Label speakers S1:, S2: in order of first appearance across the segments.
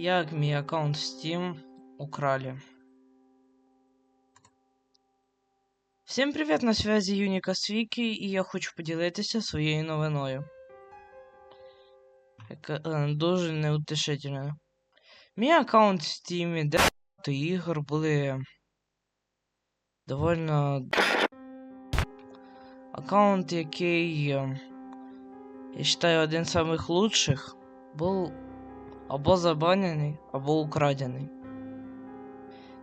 S1: Як мій аккаунт Steam украли. Всім привіт, на связі Юніка Свікі, і я хочу поділитися своєю новиною. Яка е, дуже неутішительна. Мій аккаунт в Steam, де ігор були довольно. Аккаунт, який е, я вважаю один з лучших, був або забанений, або украдений.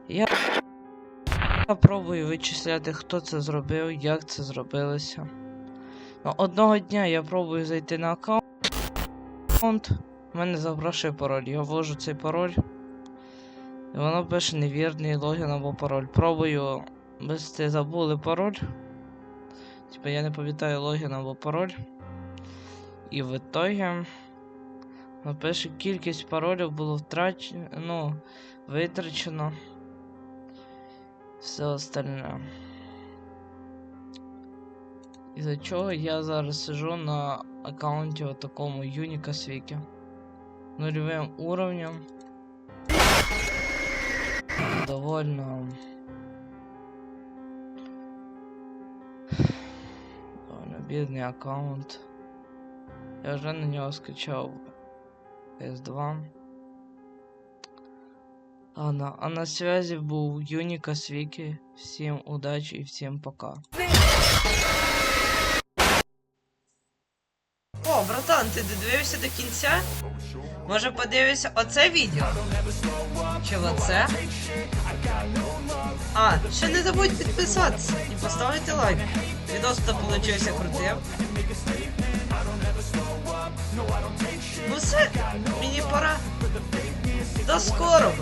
S1: Я пробую вичисляти, хто це зробив, як це зробилося. Ну, одного дня я пробую зайти на аккаунт. У мене запрошує пароль. Я ввожу цей пароль. І воно пише невірний логін або пароль. Пробую ввести забули пароль. Типа я не пам'ятаю логін або пароль. І в итоге напише кількість паролів було втрачено, ну, витрачено. Все остальне. Із-за чого я зараз сижу на аккаунті такому Юніка Свіки. Нульовим уровнем. Довольно. Довольно бідний аккаунт. Я вже на нього скачав S2. А на, а на связи був Юніка Свіки. Всім удачі і всім пока. О, братан, ти додивився до кінця? Може подивишся оце відео? Чи оце? А, ще не забудь підписатися і поставити лайк. Відос то получився крутим. Все, мені пора. До скорого!